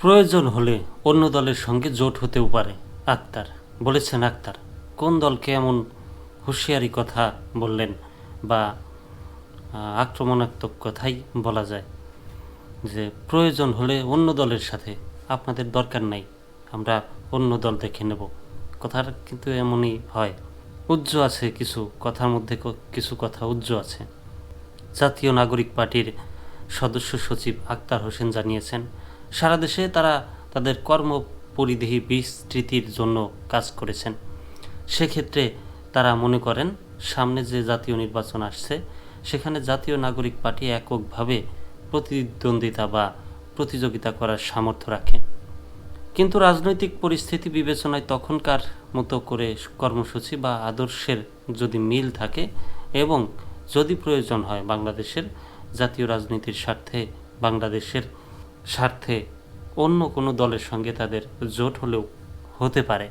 প্রয়োজন হলে অন্য দলের সঙ্গে জোট হতেও পারে, আক্তার। বলেছেন আক্তার, কোন দলকে এমন হুঁশিয়ারি কথা বললেন বা আক্রমণাত্মক কথাই বলা যায়? যে প্রয়োজন হলে অন্য দলের সাথে আপনাদের দরকার নাই, আমরা অন্য দল দেখে নেব। কথার কিন্তু এমনই হয়। উজ্জ আছে কিছু কথার মধ্যে কিছু কথা উজ্জ আছে। জাতীয় নাগরিক পার্টির সদস্য সচিব আক্তার হোসেন জানিয়েছেন সারা দেশে তারা তাদের কর্ম পরিধি বিস্তৃতির জন্য কাজ করেছেন। সেক্ষেত্রে তারা মনে করেন, সামনে যে জাতীয় নির্বাচন আসছে, সেখানে জাতীয় নাগরিক পার্টি এককভাবে প্রতিদ্বন্দ্বিতা বা প্রতিযোগিতা করার সামর্থ্য রাখে। কিন্তু রাজনৈতিক পরিস্থিতি বিবেচনায় তখনকার মতো করে কর্মসূচি বা আদর্শের যদি মিল থাকে এবং যদি প্রয়োজন হয় বাংলাদেশের জাতীয় রাজনীতির স্বার্থে বাংলাদেশের স্বার্থে অন্য কোনো দলের সঙ্গে তাদের জোট হলেও হতে পারে।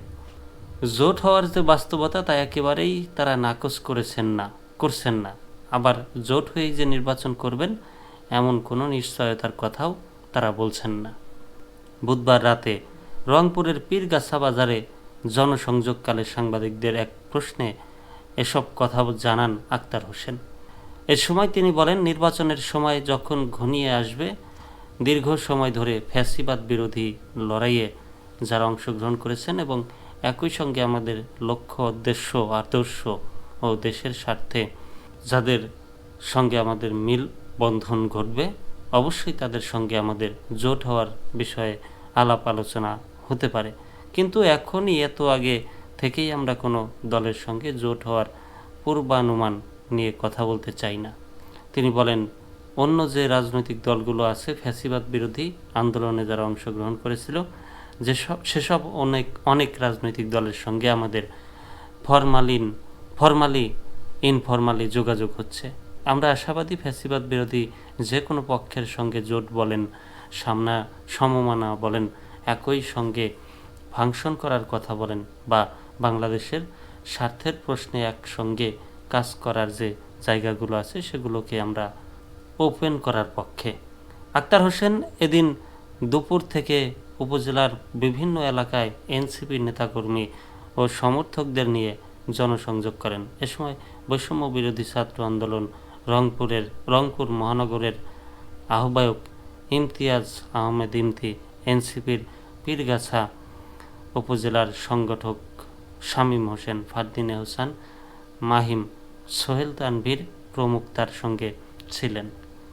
জোট হওয়ার যে বাস্তবতা তা একেবারেই তারা নাকচ করেছেন না, করছেন না। আবার জোট হয়েই যে নির্বাচন করবেন, এমন কোনো নিশ্চয়তার কথাও তারা বলছেন না। বুধবার রাতে রংপুরের পীরগাছা বাজারে জনসংযোগকালে সাংবাদিকদের এক প্রশ্নে এসব কথা জানান আক্তার হোসেন। এ সময় তিনি বলেন, নির্বাচনের সময় যখন ঘনিয়ে আসবে দীর্ঘ সময় ধরে ফ্যাসিবাদ বিরোধী লড়াইয়ে যারা অংশগ্রহণ করেছেন এবং একই সঙ্গে আমাদের লক্ষ্য, উদ্দেশ্য, আদর্শ ও দেশের স্বার্থে যাদের সঙ্গে আমাদের মিল বন্ধন ঘটবে, অবশ্যই তাদের সঙ্গে আমাদের জোট হওয়ার বিষয়ে আলাপ আলোচনা হতে পারে। কিন্তু এখনই, এত আগে থেকেই আমরা কোনো দলের সঙ্গে জোট হওয়ার পূর্বানুমান নিয়ে কথা বলতে চাই না। তিনি বলেন অন্য যে রাজনৈতিক দলগুলো আছে, ফ্যাসিবাদ বিরোধী আন্দোলনে যারা অংশগ্রহণ করেছিল, যেসব সেসব অনেক অনেক রাজনৈতিক দলের সঙ্গে আমাদের ফরমালিন ফরমালি, ইনফরমালি যোগাযোগ হচ্ছে। আমরা আশাবাদী ফ্যাসিবাদ বিরোধী যে কোনো পক্ষের সঙ্গে জোট বলেন, সামনা সমমানা বলেন, একই সঙ্গে ফাংশন করার কথা বলেন বা বাংলাদেশের স্বার্থের প্রশ্নে একসঙ্গে কাজ করার যে জায়গাগুলো আছে, সেগুলোকে আমরা ওপেন করার পক্ষে। আক্তার হোসেন এদিন দুপুর থেকে উপজেলার বিভিন্ন এলাকায় এনসিপির নেতাকর্মী ও সমর্থকদের নিয়ে জনসংযোগ করেন। এ সময় বৈষম্য বিরোধী ছাত্র আন্দোলন রংপুরের, রংপুর মহানগরের আহ্বায়ক ইমতিয়াজ আহমেদ ইমতি, এনসিপির পীরগাছা উপজেলার সংগঠক শামীম হোসেন, ফারদিনে হোসেন, মাহিম সোহেল তানভীর প্রমুখ তার সঙ্গে ছিলেন।